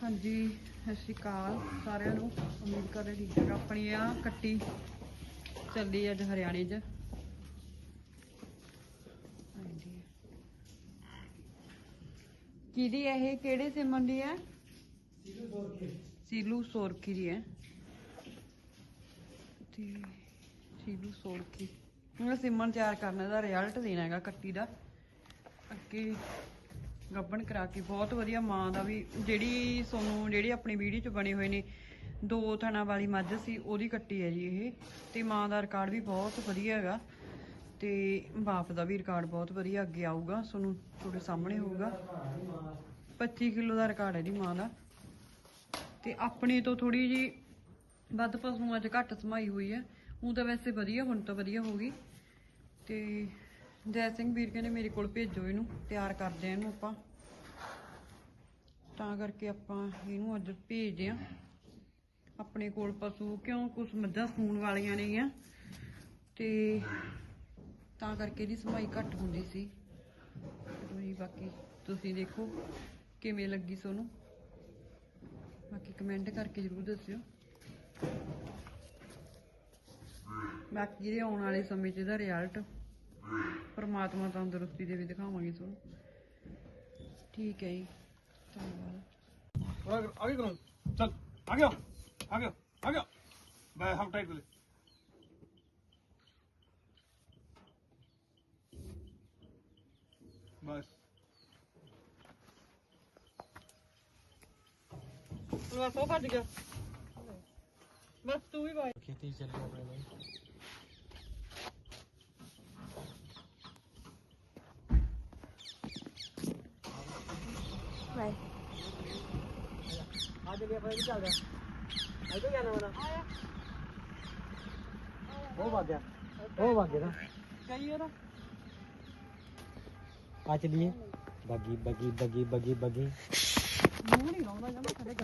ਹਾਂਜੀ ਸਤਿ ਸ਼੍ਰੀ ਅਕਾਲ ਸਾਰਿਆਂ ਨੂੰ। ਉਮੀਦ ਕਰਦੇ ਠੀਕ ਠਾਕ ਆਪਣੀ ਆ ਕੱਟੀ ਚੱਲੀ ਅੱਜ ਹਰਿਆਣੇ 'ਚ। ਕਿਹਦੀ ਹੈ ਇਹ ਕਿਹੜੇ ਸਿਮਨ ਦੀ ਹੈ? ਸੀਲੂ ਸੋਰਖੀ ਦੀ। ਹੈ। ਤੇ ਸੀਲੂ ਸੋਰਖੀ ਹੁਣ ਸਿਮਨ ਤਿਆਰ ਕਰਨ ਦਾ ਰਿਜ਼ਲਟ ਦੇਣਾ ਹੈਗਾ ਕੱਟੀ ਦਾ। ਅੱਗੇ ਗੱਬਣ ਕਰਾ ਕੇ ਬਹੁਤ ਵਧੀਆ ਮਾਂ ਦਾ ਵੀ, ਜਿਹੜੀ ਸੋਨੂੰ, ਜਿਹੜੀ ਆਪਣੀ ਵੀਡੀਓ 'ਚ ਬਣੇ ਹੋਏ ਨੇ, ਦੋ ਥਣਾ ਵਾਲੀ ਮੱਝ ਸੀ, ਉਹਦੀ ਕੱਟੀ ਹੈ ਜੀ ਇਹ, ਤੇ ਮਾਂ ਦਾ ਰਿਕਾਰਡ ਵੀ ਬਹੁਤ ਵਧੀਆ ਹੈਗਾ, ਤੇ ਬਾਪ ਦਾ ਵੀ ਰਿਕਾਰਡ ਬਹੁਤ ਵਧੀਆ, ਅੱਗੇ ਆਊਗਾ ਤੁਹਾਨੂੰ ਤੁਹਾਡੇ ਸਾਹਮਣੇ ਹੋਊਗਾ। 25 ਕਿਲੋ ਦਾ ਰਿਕਾਰਡ ਹੈ ਜੀ ਮਾਂ ਦਾ, ਤੇ ਆਪਣੇ ਤੋਂ ਥੋੜੀ ਜੀ ਵੱਧ ਪਸ਼ੂਆਂ 'ਚ ਘੱਟ ਸਮਾਈ ਹੋਈ ਹੈ ਹੁਣ ਤਾਂ ਵੈਸੇ ਵਧੀਆ, ਹੁਣ ਤਾਂ ਵਧੀਆ ਹੋ ਗਈ, ਤੇ ਜੈ ਸਿੰਘ ਵੀਰ ਕਹਿੰਦੇ ਮੇਰੇ ਕੋਲ ਭੇਜੋ ਇਹਨੂੰ, ਤਿਆਰ ਕਰਦੇ ਆ ਇਹਨੂੰ ਆਪਾਂ। ਤਾਂ ਕਰਕੇ ਆਪਾਂ ਇਹਨੂੰ ਅੱਜ ਭੇਜਦੇ ਆ ਆਪਣੇ ਕੋਲ ਪਸ਼ੂ ਕਿਉਂ ਕੁਛ ਮੱਝਾਂ ਸੂਣ ਵਾਲੀਆਂ ਨੇਗੀਆਂ ਤੇ ਤਾਂ ਕਰਕੇ ਇਹਦੀ ਸਮਾਈ ਘੱਟ ਹੁੰਦੀ ਸੀ। ਜੀ ਬਾਕੀ ਤੁਸੀਂ ਦੇਖੋ ਕਿਵੇਂ ਲੱਗੀ ਤੁਹਾਨੂੰ ਬਾਕੀ ਕਮੈਂਟ ਕਰਕੇ ਜਰੂਰ ਦੱਸਿਓ। ਬਾਕੀ ਇਹਦੇ ਆਉਣ ਵਾਲੇ ਸਮੇਂ 'ਚ ਇਹਦਾ ਰਿਜ਼ਲਟ ਪਰਮਾਤਮਾ ਤੰਦਰੁਸਤੀ ਦੇ ਵੀ ਦਿਖਾਵਾਂਗੇ ਤੁਹਾਨੂੰ ਠੀਕ ਹੈ ਜੀ। थोड़ा आगे करो चल आगे आओ आगे आओ आगे आओ मैं हम टाइट ले बस बस तू भी भाई खेती चल रही है ਭਾਈ। ਆ ਵੀ ਆਪਾਂ ਨਹੀਂ ਚੱਲਦਾ ਆਈ ਤੋਂ ਜਾਣਾ ਮਨਾ ਉਹ ਵਗ ਉਹ ਵਗ ਗਿਆ ਕਈ ਉਹਦਾ ਆ ਚਲੀਏ। ਬਗੀ ਬਗੀ ਬਗੀ ਬਗੀ ਬਗੀ। ਮੂੰਹ ਨਹੀਂ ਜਮਾ ਕਦੇ